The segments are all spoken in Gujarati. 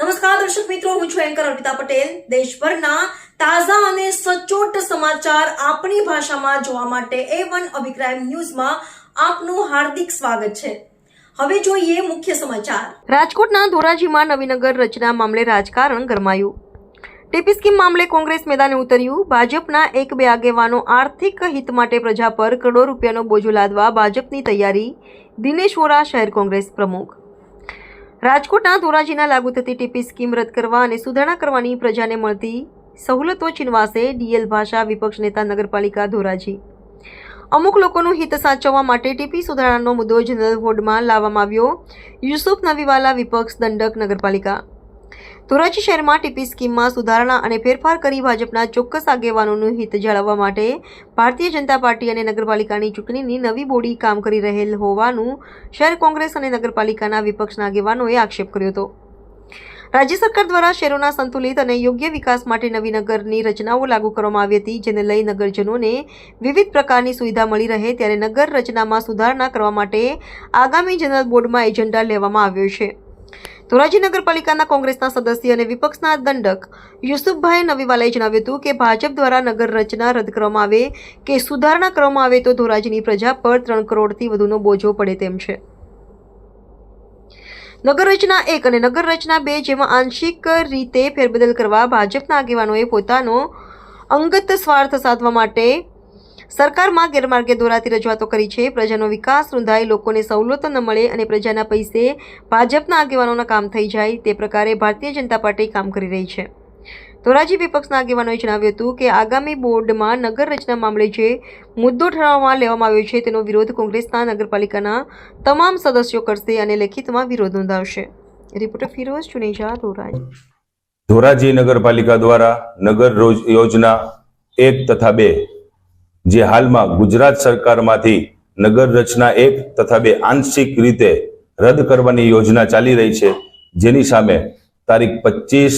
નમસ્કાર, દર્શક મિત્રો, હું છું એન્કર અર્પિતા પટેલ. દેશભરના તાજા અને સચોટ સમાચાર આપણી ભાષામાં જોવા માટે એ વન અભિપ્રાય ન્યૂઝમાં આપનું હાર્દિક સ્વાગત છે. હવે જોઈએ મુખ્ય સમાચાર. રાજકોટના ધોરાજીમાં નવીનગર રચના મામલે રાજકારણ ગરમાયું. ટીપી સ્કીમ મામલે કોંગ્રેસ મેદાને ઉતર્યું. ભાજપના એક બે આગેવાનો આર્થિક હિત માટે પ્રજા પર કરોડો રૂપિયાનો બોજો લાદવા ભાજપની તૈયારી. દિનેશ વોરા, શહેર કોંગ્રેસ પ્રમુખ. રાજકોટના ધોરાજીના લાગુ થતી ટીપી સ્કીમ રદ કરવા અને સુધારણા કરવાની પ્રજાને મળતી સહુલતો છીનવાશે ડીએલ ભાષા વિપક્ષ નેતા નગરપાલિકા ધોરાજી. અમુક લોકોનું હિત સાચવવા માટે ટીપી સુધારણાનો મુદ્દો જનરલ બોર્ડમાં લાવવામાં આવ્યો. યુસુફ નવીવાલા વિપક્ષ દંડક નગરપાલિકા. ધોરાજી શહેરમાં ટીપી સ્કીમમાં સુધારણા અને ફેરફાર કરી ભાજપના ચોક્કસ આગેવાનોનું હિત જાળવવા માટે ભારતીય જનતા પાર્ટી અને નગરપાલિકાની ચૂંટણીની નવી બોડી કામ કરી રહેલ હોવાનું શહેર કોંગ્રેસ અને નગરપાલિકાના વિપક્ષના આગેવાનોએ આક્ષેપ કર્યો હતો. રાજ્ય સરકાર દ્વારા શહેરોના સંતુલિત અને યોગ્ય વિકાસ માટે નવી નગરની રચનાઓ લાગુ કરવામાં આવી હતી, જેને લઈ નગરજનોને વિવિધ પ્રકારની સુવિધા મળી રહે ત્યારે નગર રચનામાં સુધારણા કરવા માટે આગામી જનરલ બોર્ડમાં એજન્ડા લેવામાં આવ્યો છે. ધોરાજી નગરપાલિકાના કોંગ્રેસના સદસ્ય અને વિપક્ષના દંડક યુસુફભાઈ નવીવાલાએ જણાવ્યું હતું કે ભાજપ દ્વારા નગર રચના રદ કરવામાં આવે કે સુધારણા કરવામાં આવે તો ધોરાજીની પ્રજા પર ત્રણ કરોડથી વધુનો બોજો પડે તેમ છે. નગર રચના એક અને નગર રચના બે જેમાં આંશિક રીતે ફેરબદલ કરવા ભાજપના આગેવાનોએ પોતાનો અંગત સ્વાર્થ સાધવા માટે સરકારમાં ગેરમાર્ગે દોરાતી રજૂઆતો કરી છે. પ્રજાનો વિકાસ રૂંધાય લોકોને સવલતો ન મળે અને પ્રજાના પૈસે ભાજપના આગેવાનોના કામ થઈ જાય તે પ્રકારે ભારતીય જનતા પાર્ટી કામ કરી રહી છે. ધોરાજી વિપક્ષના આગેવાનોએ જણાવ્યું હતું કે આગામી બોર્ડમાં નગર રચના મામલે જે મુદ્દો ઠરાવવામાં લેવામાં આવ્યો છે તેનો વિરોધ કોંગ્રેસના નગરપાલિકાના તમામ સદસ્યો કરશે અને લેખિતમાં વિરોધ નોંધાવશે. રિપોર્ટર ફિરોઝ ચુનેજા, ધોરાજી. ધોરાજી નગરપાલિકા દ્વારા નગર યોજના એક તથા બે જે હાલમાં ગુજરાત સરકારમાંથી નગર રચના એક તથા બે આંશિક રીતે રદ કરવાની યોજના ચાલી રહી છે. જેની સામે તારીખ પચીસ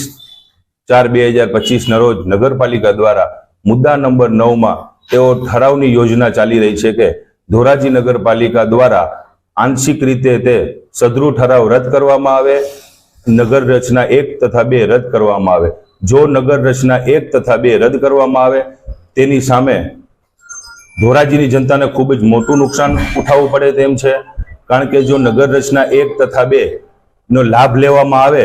ચાર બે હજાર પચીસના રોજ નગરપાલિકા દ્વારા મુદ્દા નંબર નવમાં તેઓ ઠરાવની યોજના ચાલી રહી છે કે ધોરાજી નગરપાલિકા દ્વારા આંશિક રીતે તે સદરુ ઠરાવ રદ કરવામાં આવે, નગર રચના એક તથા બે રદ કરવામાં આવે. જો નગર રચના એક તથા બે રદ કરવામાં આવે, તેની સામે ધોરાજીની જનતાને ખૂબ જ મોટું નુકસાન ઉઠાવવું પડે તેમ છે. કારણ કે જો નગર રચના એક તથા બે નો લાભ લેવામાં આવે,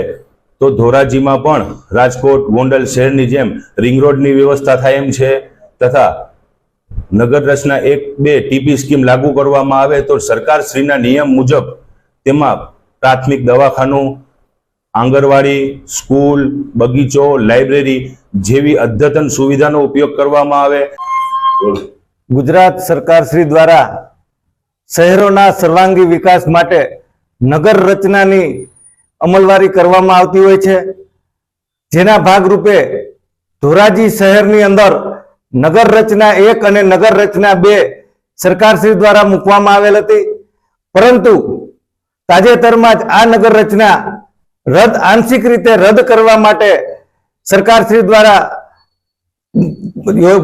તો ધોરાજીમાં પણ રાજકોટ, ગોંડલ શહેરની જેમ રિંગ રોડની વ્યવસ્થા થાય એમ છે. તથા નગર રચના એક બે ટીપી સ્કીમ લાગુ કરવામાં આવે, તો સરકારશ્રીના નિયમ મુજબ તેમાં પ્રાથમિક દવાખાનું, આંગણવાડી, સ્કૂલ, બગીચો, લાઇબ્રેરી જેવી અદ્યતન સુવિધાનો ઉપયોગ કરવામાં આવે. ગુજરાત સરકારશ્રી દ્વારા શહેરોના સર્વાંગી વિકાસ માટે નગર રચનાની અમલવારી કરવામાં આવતી હોય છે. જેના ભાગરૂપે ધોરાજી શહેરની અંદર નગર રચના એક અને નગર રચના બે સરકારશ્રી દ્વારા મૂકવામાં આવેલ હતી. પરંતુ તાજેતરમાં જ આ નગર રચના રદ આંશિક રીતે રદ કરવા માટે સરકારશ્રી દ્વારા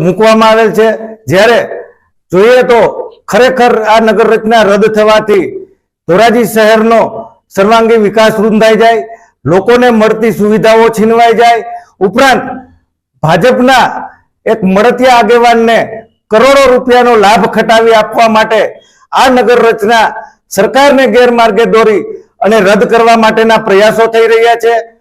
મૂકવામાં આવેલ છે. જ્યારે જોઈએ તો ખરેખર આ નગર રચના રદ થવાથી ધોરાજી શહેરનો સર્વાંગી વિકાસ રૂંધાઈ જાય, લોકોને મળતી સુવિધાઓ છીનવાઈ જાય. ઉપરાંત ભાજપના એક મળતિયા આગેવાનને કરોડો રૂપિયાનો લાભ ખટાવી આપવા માટે આ નગર રચના સરકારને ગેરમાર્ગે દોરી અને રદ કરવા માટેના પ્રયાસો થઈ રહ્યા છે.